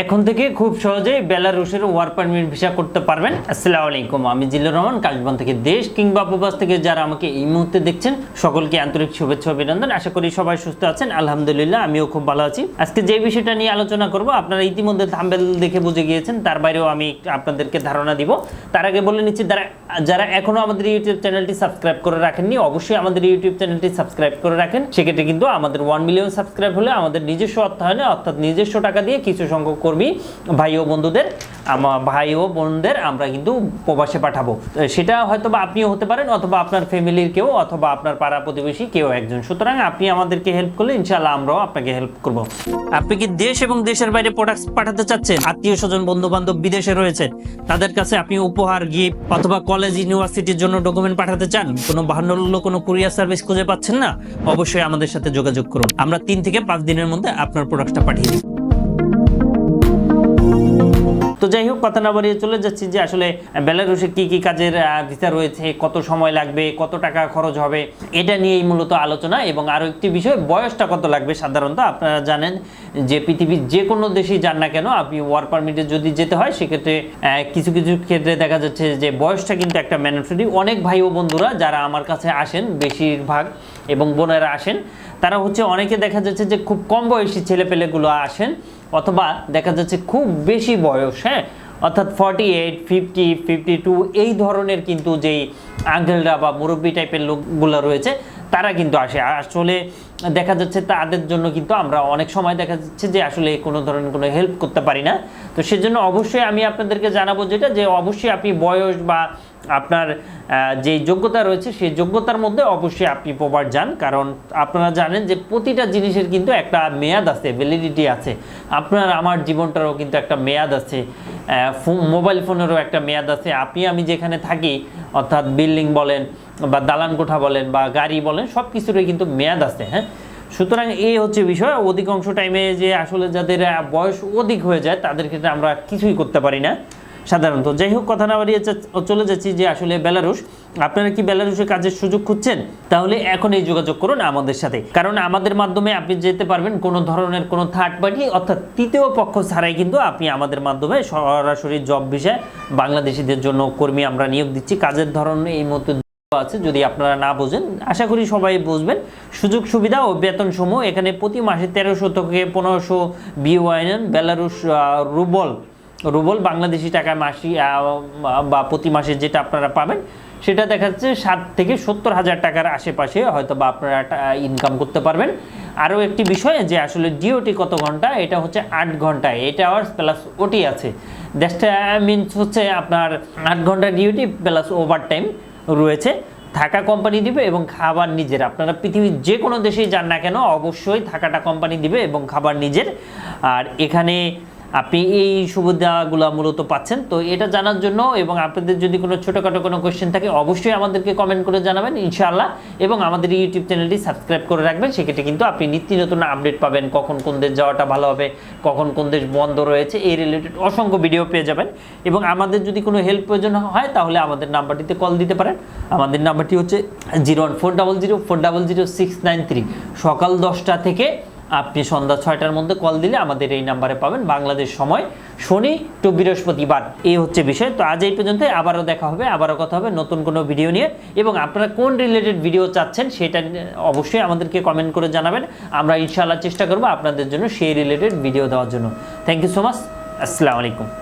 এখন থেকে খুব সহজেই বেলারুশের ওয়ার পারমিট ভিসা করতে পারবেন। আসসালামু আলাইকুম, আমি জিল্লুর রহমান, কাশবন থেকে দেশ কিংবা প্রবাস থেকে যারা আমাকে এই মুহূর্তে দেখছেন, সকলকে আন্তরিক শুভেচ্ছা অভিনন্দন। আশা করি সবাই সুস্থ আছেন, আলহামদুলিল্লাহ, আমিও খুব ভালো আছি। আজকে যে বিষয়টা নিয়ে আলোচনা করব, আপনারা ইতিমধ্যে থাম্বেল দেখে বুঝে গিয়েছেন, তার বাইরেও আমি আপনাদেরকে ধারণা দিব। তার আগে বলে নিচ্ছি, যারা যারা এখনও আমাদের ইউটিউব চ্যানেলটি সাবস্ক্রাইব করে রাখেননি, অবশ্যই আমাদের ইউটিউব চ্যানেলটি সাবস্ক্রাইব করে রাখেন। সেক্ষেত্রে কিন্তু আমাদের ওয়ান মিলিয়ন সাবস্ক্রাইব হলে আমাদের নিজস্ব অর্থায়নে, অর্থাৎ নিজস্ব টাকা দিয়ে কিছু সংখ্যক কর্মী, ভাই ও বন্ধুদের ভাই ও বোনদের আমরা কিন্তু প্রবাসে পাঠাবো। সেটা হয়তো বা আপনিও হতে পারেন অথবা আপনার ফ্যামিলির কেউ অথবা আপনার পাড়া প্রতিবেশী কেউ একজন। সুতরাং আপনি আমাদেরকে হেল্প করলে ইনশাআল্লাহ আমরাও আপনাকে হেল্প করব। আপনি কি দেশ এবং দেশের বাইরে প্রোডাক্ট পাঠাতে চাচ্ছেন? আত্মীয় স্বজন বন্ধু বান্ধব বিদেশে রয়েছে। তাদের কাছে আপনি উপহার গিফট অথবা কলেজ ইউনিভার্সিটির জন্য ডকুমেন্ট পাঠাতে চান? কোনো বাহান্ন কোনো কুরিয়ার সার্ভিস খুঁজে পাচ্ছেন না? অবশ্যই আমাদের সাথে যোগাযোগ করুন। আমরা তিন থেকে পাঁচ দিনের মধ্যে আপনার প্রোডাক্টটা পাঠিয়ে দিই। তো যাই হোক, কথা না বাড়িয়ে চলে যাচ্ছি যে আসলে বেলারুশে কি কি কাজের ভিসা রয়েছে, কত সময় লাগবে, কত টাকা খরচ হবে, এটা নিয়েই মূলত আলোচনা এবং আরও একটি বিষয়, বয়সটা কত লাগবে সাধারণত আপনারা জানেন যে পৃথিবীর যে কোনো দেশেই যান না কেন, আপনি ওয়ার পারমিটে যদি যেতে হয়, সেক্ষেত্রে কিছু কিছু ক্ষেত্রে দেখা যাচ্ছে যে বয়সটা কিন্তু একটা ম্যান্ডেটরি অনেক ভাই ও বন্ধুরা যারা আমার কাছে আসেন, বেশিরভাগ, এবং বোনেরা আসেন, তারা হচ্ছে অনেকে দেখা যাচ্ছে যে খুব কম বয়সী ছেলেপেলেগুলো আসেন অথবা দেখা যাচ্ছে খুব বেশি বয়স হ্যাঁ? অর্থাৎ forty eight fifty fifty two এই ধরনের কিন্তু যেই আঙ্কেলরা বা মুরব্বী টাইপের লোকগুলো রয়েছে, তারা কিন্তু আসে। আসলে দেখা যাচ্ছে তাদের জন্য কিন্তু আমরা অনেক সময় দেখা যাচ্ছে যে আসলে কোনো ধরনের কোনো হেল্প করতে পারি না। তো সেজন্য অবশ্যই আমি আপনাদেরকে জানাব যেটা যে অবশ্যই আপনি বয়স বা আপনার যে যোগ্যতা রয়েছে সেই যোগ্যতার মধ্যে অবশ্যই আপনি প্রবার যান। কারণ আপনারা জানেন যে প্রতিটা জিনিসের কিন্তু একটা মেয়াদ আছে ভ্যালিডিটি আছে। আপনার, আমার জীবনটারও কিন্তু একটা মেয়াদ আছে মোবাইল ফোনেরও একটা মেয়াদ আছে। আপনি, আমি যেখানে থাকি, অর্থাৎ বিল্ডিং বলেন বা দালান কোঠা বলেন বা গাড়ি বলেন সব কিছুরই কিন্তু মেয়াদ আছে হ্যাঁ? সুতরাং এই হচ্ছে বিষয়। অধিকাংশ টাইমে যে আসলে যাদের বয়স অধিক হয়ে যায়, তাদের ক্ষেত্রে আমরা কিছুই করতে পারি না, সাধারণত। যাই হোক, কথা না বাড়িয়ে চলে যাচ্ছি যে আসলে বেলারুশ। আপনারা কি বেলারুশে কাজের সুযোগ খুঁজছেন? তাহলে এখন এই যোগাযোগ করুন আমাদের সাথে। কারণ আমাদের মাধ্যমে আপনি যেতে পারবেন কোনো ধরনের কোনো থার্ড পার্টি অর্থাৎ তৃতীয় পক্ষ ছাড়াই কিন্তু আপনি আমাদের মাধ্যমে সরাসরি জব বিষয়ে বাংলাদেশিদের জন্য কর্মী আমরা নিয়োগ দিচ্ছি। কাজের ধরন এই মুহূর্তে আছে যদি আপনারা না বোঝেন আশা করি সবাই বুঝবেন। সুযোগ সুবিধা ও বেতন সমূহ এখানে প্রতি মাসে তেরোশো থেকে পনেরোশো বিওয়াইন বেলারুশ আহ, রুবল রুবল বাংলাদেশি টাকায় মাসি বা প্রতি মাসে যেটা আপনারা পাবেন সেটা দেখা যাচ্ছে ষাট থেকে সত্তর হাজার টাকার আশেপাশে হয়তো বা আপনারা ইনকাম করতে পারবেন। আরও একটি বিষয় যে আসলে ডিওটি কত ঘণ্টা এটা হচ্ছে আট ঘণ্টা এইট আওয়ার্স প্লাস ওটি আছে। দ্যাটটা মিনস হচ্ছে আপনার আট ঘণ্টা ডিওটি প্লাস ওভার টাইম রয়েছে থাকা কোম্পানি দিবে এবং খাবার নিজের। আপনারা পৃথিবীর যে কোনো দেশেই যান না কেন, অবশ্যই থাকাটা কোম্পানি দিবে এবং খাবার নিজের। আর এখানে আপনি এই সুবিধাগুলো মূলত পাচ্ছেন। তো এটা জানার জন্য এবং আপনাদের যদি কোনো ছোটোখাটো কোনো কোয়েশ্চেন থাকে, অবশ্যই আমাদেরকে কমেন্ট করে জানাবেন, ইনশাআল্লাহ। এবং আমাদের ইউটিউব চ্যানেলটি সাবস্ক্রাইব করে রাখবেন, সেক্ষেত্রে কিন্তু আপনি নিত্য নতুন আপডেট পাবেন, কখন কোন দেশ যাওয়াটা ভালো হবে, কখন কোন দেশ বন্ধ রয়েছে, এই রিলেটেড অসংখ্য ভিডিও পেয়ে যাবেন। এবং আমাদের যদি কোনো হেল্প প্রয়োজন হয়, তাহলে আমাদের নাম্বারটিতে কল দিতে পারেন। আমাদের নাম্বারটি হচ্ছে zero one four double zero four double zero six nine three সকাল দশটা থেকে আপনি সন্ধ্যা ছয়টার মধ্যে কল দিলে আমাদের এই নাম্বারে পাবেন বাংলাদেশ সময়, শনি টু বৃহস্পতিবার। এই হচ্ছে বিষয়। তো আজ এই পর্যন্ত আবারও দেখা হবে, আবারও কথা হবে নতুন কোনো ভিডিও নিয়ে। এবং আপনারা কোন রিলেটেড ভিডিও চাচ্ছেন সেটা অবশ্যই আমাদেরকে কমেন্ট করে জানাবেন। আমরা ইনশাআল্লাহ চেষ্টা করব আপনাদের জন্য সেই রিলেটেড ভিডিও দেওয়ার জন্য। থ্যাংক ইউ সো মাচ আসসালামু আলাইকুম।